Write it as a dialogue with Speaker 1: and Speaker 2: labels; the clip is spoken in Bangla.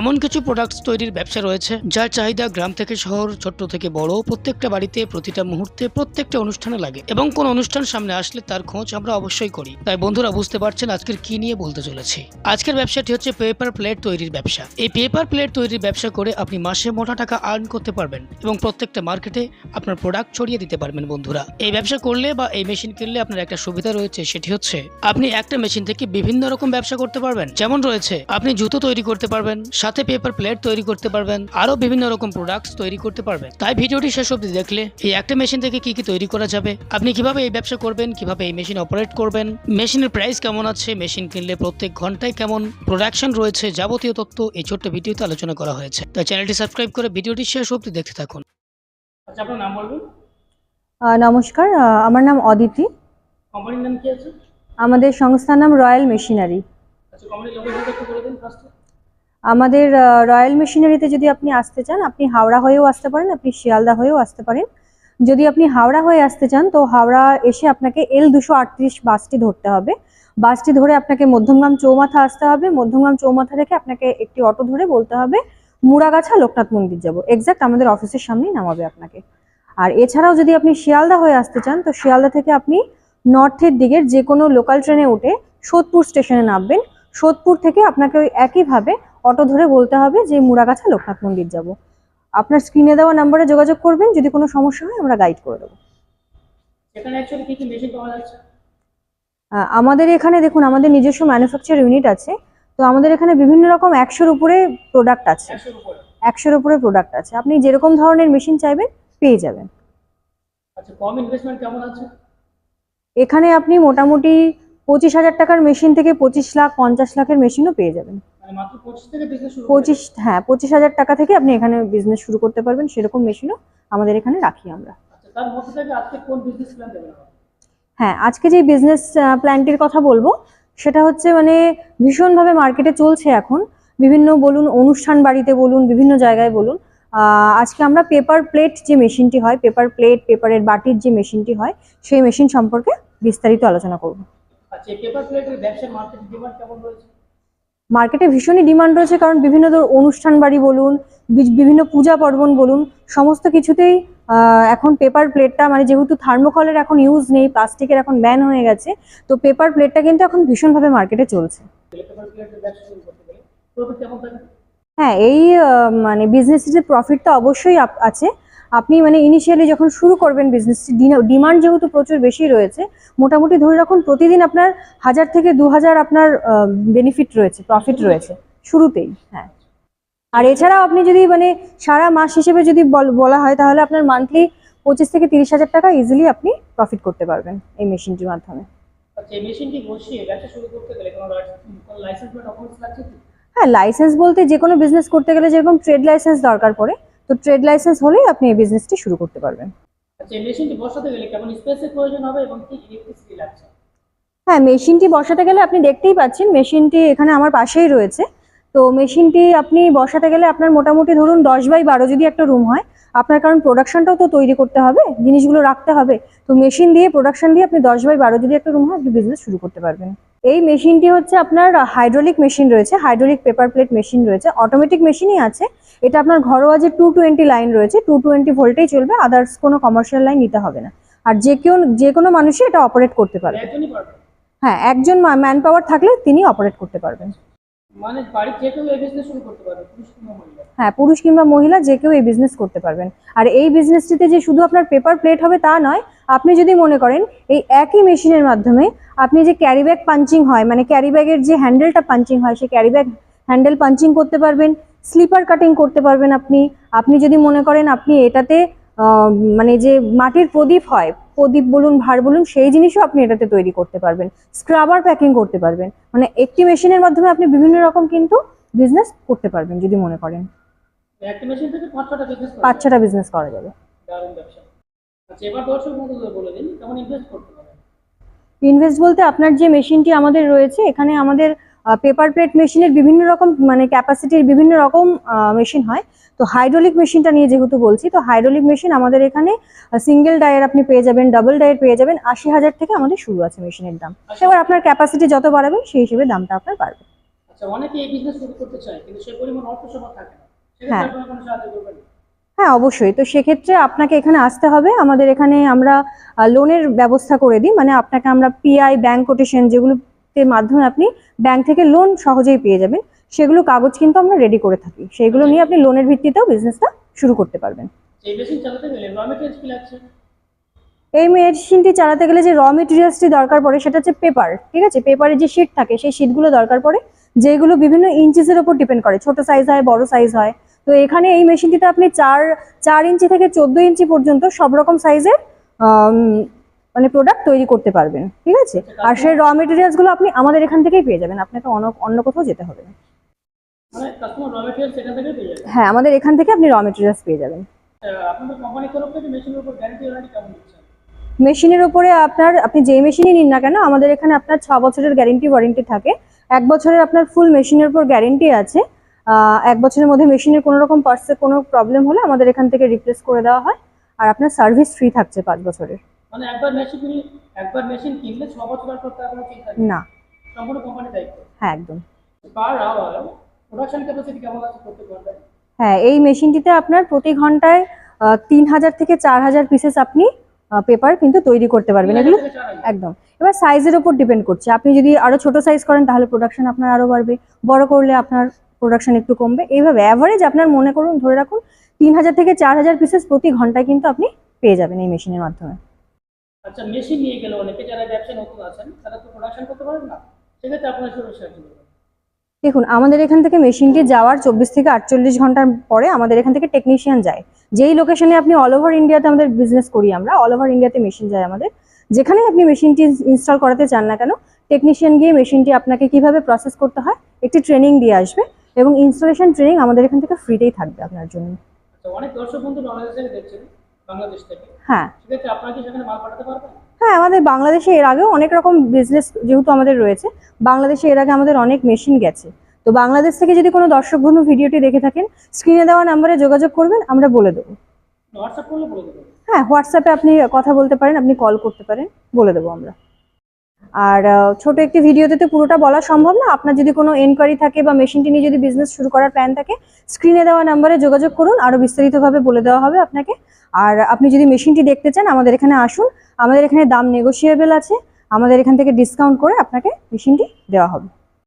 Speaker 1: এমন কিছু প্রোডাক্টস তৈরির ব্যবসা রয়েছে, যার চাহিদা গ্রাম থেকে শহর, ছোট্ট থেকে বড়, প্রত্যেকটা বাড়িতে, প্রতিটা মুহূর্তে, প্রত্যেকটা অনুষ্ঠানে লাগে। এবং কোন অনুষ্ঠান সামনে আসলে তার খোঁজ আমরা অবশ্যই করি। তাই বন্ধুরা বুঝতে পারছেন আজকের কি নিয়ে বলতে চলেছি। আজকের ব্যবসাটি হচ্ছে পেপার প্লেট তৈরির ব্যবসা। এই পেপার প্লেট তৈরির ব্যবসা করে আপনি মাসে মোটা টাকা আর্ন করতে পারবেন এবং প্রত্যেকটা মার্কেটে আপনার প্রোডাক্ট ছড়িয়ে দিতে পারবেন বন্ধুরা। এই ব্যবসা করলে বা এই মেশিন কিনলে আপনার একটা সুবিধা রয়েছে, সেটি হচ্ছে আপনি একটা মেশিন থেকে বিভিন্ন রকম ব্যবসা করতে পারবেন। যেমন রয়েছে, আপনি জুতো তৈরি করতে পারবেন সাথে পেপার প্লেট তৈরি করতে পারবেন আরও বিভিন্ন রকম প্রোডাক্টস তৈরি করতে পারবেন। তাই ভিডিওটি শেষ অবধি দেখলে এই একটা মেশিন থেকে কি কি তৈরি করা যাবে আপনি কীভাবে এই ব্যবসা করবেন কীভাবে এই মেশিন অপারেট করবেন মেশিনের প্রাইস কেমন আছে মেশিন কিনলে প্রত্যেক ঘন্টায় কেমন প্রোডাকশন রয়েছে যাবতীয় তথ্য এই ছোট্ট ভিডিওতে আলোচনা করা হয়েছে। তাই চ্যানেলটি সাবস্ক্রাইব করে ভিডিওটি শেষ অবধি দেখতে থাকুন। আচ্ছা আপনার নাম বলবেন?
Speaker 2: নমস্কার আমার নাম অদিতি।
Speaker 1: কোম্পানির নাম কি আছে?
Speaker 2: আমাদের সংস্থার নাম রয়্যাল মেশিনারি
Speaker 1: আচ্ছা কোম্পানির একটু বলে দিন ফার্স্টে
Speaker 2: আমাদের রয়্যাল মেশিনারিতে যদি আপনি আসতে চান, আপনি হাওড়া হয়েও আসতে পারেন, আপনি শিয়ালদা হয়েও আসতে পারেন। যদি আপনি হাওড়া হয়ে আসতে চান, তো হাওড়া এসে আপনাকে এল দুশো বাসটি ধরতে হবে। বাসটি ধরে আপনাকে মধ্যমগ্রাম চৌমাথা আসতে হবে। মধ্যমগ্রাম চৌমাথা থেকে আপনাকে একটি অটো ধরে বলতে হবে, মুড়াগাছা লোকনাথ মন্দির যাব। এক্স্যাক্ট আমাদের অফিসের সামনেই নামাবে আপনাকে। আর এছাড়াও যদি আপনি শিয়ালদা হয়ে আসতে চান, তো শিয়ালদা থেকে আপনি নর্থের দিকের যে কোনো লোকাল ট্রেনে উঠে সোদপুর স্টেশনে নামবেন। সোদপুর থেকে আপনাকে ওই একইভাবে অটো ধরে বলতে হবে যে মুড়াগাছা লোকনাথ মন্দির যাব। আপনার স্ক্রিনে দেওয়া নাম্বারে যোগাযোগ করবেন যদি কোনো সমস্যা হয় আমরা গাইড করে দেবো। আমাদের এখানে দেখুন আমাদের নিজস্ব ম্যানুফ্যাকচার ইউনিট আছে। তো আমাদের এখানে বিভিন্ন রকম একশোর উপরে প্রোডাক্ট আছে।
Speaker 1: একশোর উপরে?
Speaker 2: প্রোডাক্ট আছে। আপনি যেরকম ধরনের মেশিন চাইবেন পেয়ে যাবেন।
Speaker 1: আচ্ছা
Speaker 2: এখানে আপনি মোটামুটি পঁচিশ হাজার টাকার মেশিন থেকে পঁচিশ লাখ পঞ্চাশ লাখের মেশিনও পেয়ে যাবেন।
Speaker 1: পঁচিশ
Speaker 2: হ্যাঁ পঁচিশ হাজার টাকা থেকে আপনি এখানে বিজনেস শুরু করতে পারবেন সেরকম মেশিনও আমাদের এখানে রাখি আমরা।
Speaker 1: আচ্ছা?
Speaker 2: হ্যাঁ আজকে যে বিজনেস প্ল্যানটির কথা বলব সেটা হচ্ছে মানে ভীষণভাবে মার্কেটে চলছে এখন। বিভিন্ন বলুন অনুষ্ঠান বাড়িতে বলুন বিভিন্ন জায়গায় বলুন আজকে আমরা পেপার প্লেট যে মেশিনটি হয় পেপার প্লেট পেপারের বাটির যে মেশিনটি হয় সেই মেশিন সম্পর্কে বিস্তারিত আলোচনা করব।
Speaker 1: আচ্ছা পেপার প্লেটের ব্যবসার মার্কেট ডিমান্ড কেমন রয়েছে?
Speaker 2: মার্কেটে ভীষণই ডিমান্ড রয়েছে, কারণ বিভিন্ন ধর অনুষ্ঠান বাড়ি বলুন বিভিন্ন পূজা পার্বণ বলুন, সমস্ত কিছুতেই এখন পেপার প্লেটটা মানে যেহেতু থার্মোকলের এখন ইউজ নেই প্লাস্টিকের এখন ব্যান হয়ে গেছে, তো পেপার প্লেটটা কিন্তু এখন ভীষণভাবে মার্কেটে চলছে। হ্যাঁ এই মানে বিজনেসের প্রফিটটা অবশ্যই আছে আপনি মানে ইনিশিয়ালি যখন শুরু করবেন বিজনেসটি ডিমান্ড যেহেতু প্রচুর বেশি রয়েছে মোটামুটি ধরে রাখুন প্রতিদিন আপনার হাজার থেকে দু হাজার আপনার বেনিফিট রয়েছে প্রফিট রয়েছে শুরুতেই হ্যাঁ। আর এছাড়াও আপনি যদি মানে সারা মাস হিসেবে যদি বল- হয় তাহলে আপনার মান্থলি পঁচিশ থেকে তিরিশ হাজার টাকা ইজিলি আপনি প্রফিট করতে পারবেন এই মেশিনটির মাধ্যমে।
Speaker 1: আচ্ছা
Speaker 2: হ্যাঁ লাইসেন্স বলতে যে কোনো বিজনেস করতে গেলে যেরকম ট্রেড লাইসেন্স দরকার পড়ে তো ট্রেড লাইসেন্স হলেই আপনি এই বিজনেসটি শুরু করতে পারবেন।
Speaker 1: আচ্ছা
Speaker 2: হ্যাঁ মেশিনটি বসাতে গেলে আপনি দেখতেই পাচ্ছেন মেশিনটি এখানে আমার পাশেই রয়েছে। তো মেশিনটি আপনি বসাতে গেলে আপনার মোটামুটি ধরুন দশ বাই বারো যদি একটা রুম হয় আপনার কারণ প্রোডাকশনটাও তো তৈরি করতে হবে জিনিসগুলো রাখতে হবে। তো মেশিন দিয়ে প্রোডাকশন দিয়ে আপনি দশ বাই বারো যদি একটা রুম হয় আপনি বিজনেস শুরু করতে পারবেন। এই মেশিনটি হচ্ছে আপনার হাইড্রোলিক মেশিন রয়েছে হাইড্রোলিক পেপার প্লেট মেশিন রয়েছে অটোমেটিক মেশিনই আছে। এটা আপনার ঘরোয়া যে টু টোয়েন্টি লাইন রয়েছে টু টোয়েন্টি ভোল্টেই চলবে আদার্স কোনো কমার্শিয়াল লাইন নিতে হবে না। আর যে কেউ যে কোনো মানুষই এটা অপারেট করতে পারবে।
Speaker 1: পারবে।
Speaker 2: হ্যাঁ একজন ম্যান পাওয়ার থাকলে তিনি অপারেট করতে পারবেন।
Speaker 1: মানে
Speaker 2: হ্যাঁ পুরুষ কিংবা মহিলা যে কেউ এই বিজনেস করতে পারবেন। আর এই বিজনেসটিতে যে শুধু আপনার পেপার প্লেট হবে তা নয়, আপনি যদি মনে করেন এই একই মেশিনের মাধ্যমে আপনি যে ক্যারি ব্যাগ পাঞ্চিং হয় মানে ক্যারি ব্যাগের যে হ্যান্ডেলটা পাঞ্চিং হয়, সেই ক্যারি ব্যাগ হ্যান্ডেল পাঞ্চিং করতে পারবেন স্লিপার কাটিং করতে পারবেন আপনি। আপনি যদি মনে করেন আপনি এটাতে মানে যে মাটির প্রদীপ হয় প্রদীপ বলুন ভার বলুন সেই জিনিসও আপনি এটাতে তৈরি করতে পারবেন। স্ক্রাবার প্যাকিং করতে পারবেন। মানে একটি মেশিনের মাধ্যমে আপনি বিভিন্ন রকম কিন্তু বিজনেস করতে পারবেন যদি মনে করেন।
Speaker 1: পাঁচ ছটা বিজনেস
Speaker 2: করা যাবে।
Speaker 1: আচ্ছা ইনভেস্ট
Speaker 2: ইনভেস্ট বলতে আপনার যে মেশিনটি আমাদের রয়েছে এখানে আমাদের পেপার প্লেট মেশিনের বিভিন্ন রকম মানে ক্যাপাসিটির বিভিন্ন রকম মেশিন হয়। তো হাইড্রোলিক মেশিনটা নিয়ে যেহেতু বলছি তো হাইড্রোলিক মেশিন আমাদের এখানে সিঙ্গেল ডায়ের আপনি পেয়ে যাবেন ডাবল ডায়ের পেয়ে যাবেন আশি হাজার থেকে আমাদের শুরু আছে মেশিনের দাম। এবার আপনার ক্যাপাসিটি যত বাড়াবেন সেই হিসেবে দামটা আপনার বাড়বে।
Speaker 1: আচ্ছা
Speaker 2: হ্যাঁ। হ্যাঁ অবশ্যই। তো সেক্ষেত্রে আপনাকে এখানে আসতে হবে। আমাদের এখানে আমরা লোনের ব্যবস্থা করে দিই। মানে আপনাকে আমরা পিআই ব্যাংক কোটেশন যেগুলোতে মাধ্যমে আপনি ব্যাংক থেকে লোন সহজেই পেয়ে যাবেন। সেগুলো কাগজ কিন্তু আমরা রেডি করে থাকি। সেগুলো নিয়ে আপনি লোনের ভিত্তিতেও বিজনেসটা শুরু করতে পারবেন।
Speaker 1: এই
Speaker 2: মেশিনটি চালাতে গেলে যে র মেটেরিয়ালসটি দরকার পড়ে সেটা হচ্ছে পেপার ঠিক আছে? পেপারের যে শিট থাকে সেই শিটগুলো দরকার পড়ে যেগুলো বিভিন্ন ইঞ্চিসের ওপর ডিপেন্ড করে। ছোট সাইজ হয় বড় সাইজ হয়। তো এখানে এই মেশিনটিতে আপনি চার চার ইঞ্চি থেকে চোদ্দ ইঞ্চি পর্যন্ত সব রকম সাইজের মানে প্রোডাক্ট তৈরি করতে পারবেন ঠিক আছে? আর সেই র মেটেরিয়ালসগুলো আপনি আমাদের এখান থেকেই পেয়ে যাবেন আপনাকে অন্য অন্য কোথাও যেতে হবে না।
Speaker 1: মানে
Speaker 2: হ্যাঁ আমাদের এখান থেকে আপনি র মেটেরিয়ালস পেয়ে যাবেন।
Speaker 1: মেশিনের উপর
Speaker 2: মেশিনের উপরে আপনার আপনি যেই মেশিনই নিন না কেন আমাদের এখানে আপনার ছ বছরের গ্যারেন্টি ওয়ারেন্টি থাকে। এক বছরের আপনার ফুল মেশিনের উপর গ্যারেন্টি আছে। এক বছরের মধ্যে মেশিনের কোনো রকম পার্টসে কোনো প্রবলেম হলে আমাদের এখান থেকে রিপ্লেস করে দেওয়া হয়। আর আপনার সার্ভিস ফ্রি থাকছে পাঁচ বছরের।
Speaker 1: মানে একবার মেশিন কিনলে একবার মেশিন কিনলে ছ বছর পর তার কোনো চিন্তা নেই।
Speaker 2: না।
Speaker 1: সম্পূর্ণ কোম্পানির দায়িত্ব।
Speaker 2: হ্যাঁ একদম।
Speaker 1: পার আওয়ার প্রোডাকশন ক্যাপাসিটি কেমন আছে করতে পারবেন
Speaker 2: হ্যাঁ এই মেশিনটিতে আপনার প্রতি ঘন্টায় তিন হাজার থেকে চার হাজার পিসেস আপনি পেপার কিন্তু তৈরি করতে পারবেন। এগুলো একদম। এবার সাইজের উপর ডিপেন্ড করছে। আপনি যদি আরও ছোট সাইজ করেন তাহলে প্রোডাকশন আপনার আরও বাড়বে। বড় করলে আপনার প্রোডাকশন একটু কমবে। এইভাবে অ্যাভারেজ আপনার মনে করুন ধরে রাখুন তিন হাজার থেকে চার হাজার পিসেস প্রতি ঘন্টায় কিন্তু আপনি পেয়ে যাবেন এই মেশিনের মাধ্যমে।
Speaker 1: আচ্ছা মেশিন নিয়ে গেলে অনেকে যারা ব্যবসা নতুন আছেন তারা তো প্রোডাকশন করতে পারেন না? সেক্ষেত্রে আপনার শুরু সাহায্য করবেন
Speaker 2: দেখুন আমাদের এখান থেকে মেশিনটি যাওয়ার চব্বিশ থেকে আটচল্লিশ ঘণ্টার পরে আমাদের এখান থেকে টেকনিশিয়ান যায়। যেই লোকেশনে আপনি অল ওভার ইন্ডিয়াতে আমাদের বিজনেস করি আমরা অল ওভার ইন্ডিয়াতে মেশিন যায় আমাদের। যেখানে আপনি মেশিনটি ইনস্টল করাতে চান না কেন টেকনিশিয়ান গিয়ে মেশিনটি আপনাকে কীভাবে প্রসেস করতে হয় একটি ট্রেনিং দিয়ে আসবে এবং ইনস্টলেশন ট্রেনিং আমাদের এখান থেকে ফ্রিতেই থাকবে আপনার জন্য।
Speaker 1: আচ্ছা অনেক দর্শক বন্ধু দেখছেন বাংলাদেশ থেকে।
Speaker 2: হ্যাঁ।
Speaker 1: সেক্ষেত্রে আপনারা কি সেখানে মাল পাঠাতে পারবেন?
Speaker 2: হ্যাঁ আমাদের বাংলাদেশে এর আগেও অনেক রকম বিজনেস যেহেতু আমাদের রয়েছে বাংলাদেশে এর আগে আমাদের অনেক মেশিন গেছে। তো বাংলাদেশ থেকে যদি কোনো দর্শক বন্ধু ভিডিওটি দেখে থাকেন স্ক্রিনে দেওয়া নাম্বারে যোগাযোগ করবেন আমরা বলে দেবো।
Speaker 1: হোয়াটসঅ্যাপ করলে বলে দেবেন
Speaker 2: হ্যাঁ হোয়াটসঅ্যাপে আপনি কথা বলতে পারেন আপনি কল করতে পারেন বলে দেবো আমরা। আর ছোট একটি ভিডিওতে তো পুরোটা বলা সম্ভব না। আপনার যদি কোনো এনকোয়ারি থাকে বা মেশিনটি নিয়ে যদি বিজনেস শুরু করার প্ল্যান থাকে স্ক্রিনে দেওয়া নাম্বারে যোগাযোগ করুন আরও বিস্তারিতভাবে বলে দেওয়া হবে আপনাকে। আর আপনি যদি মেশিনটি দেখতে চান, আমাদের এখানে আসুন। আমাদের এখানে দাম নেগোসিয়েবল আছে। আমাদের এখান থেকে ডিসকাউন্ট করে আপনাকে মেশিনটি দেওয়া হবে।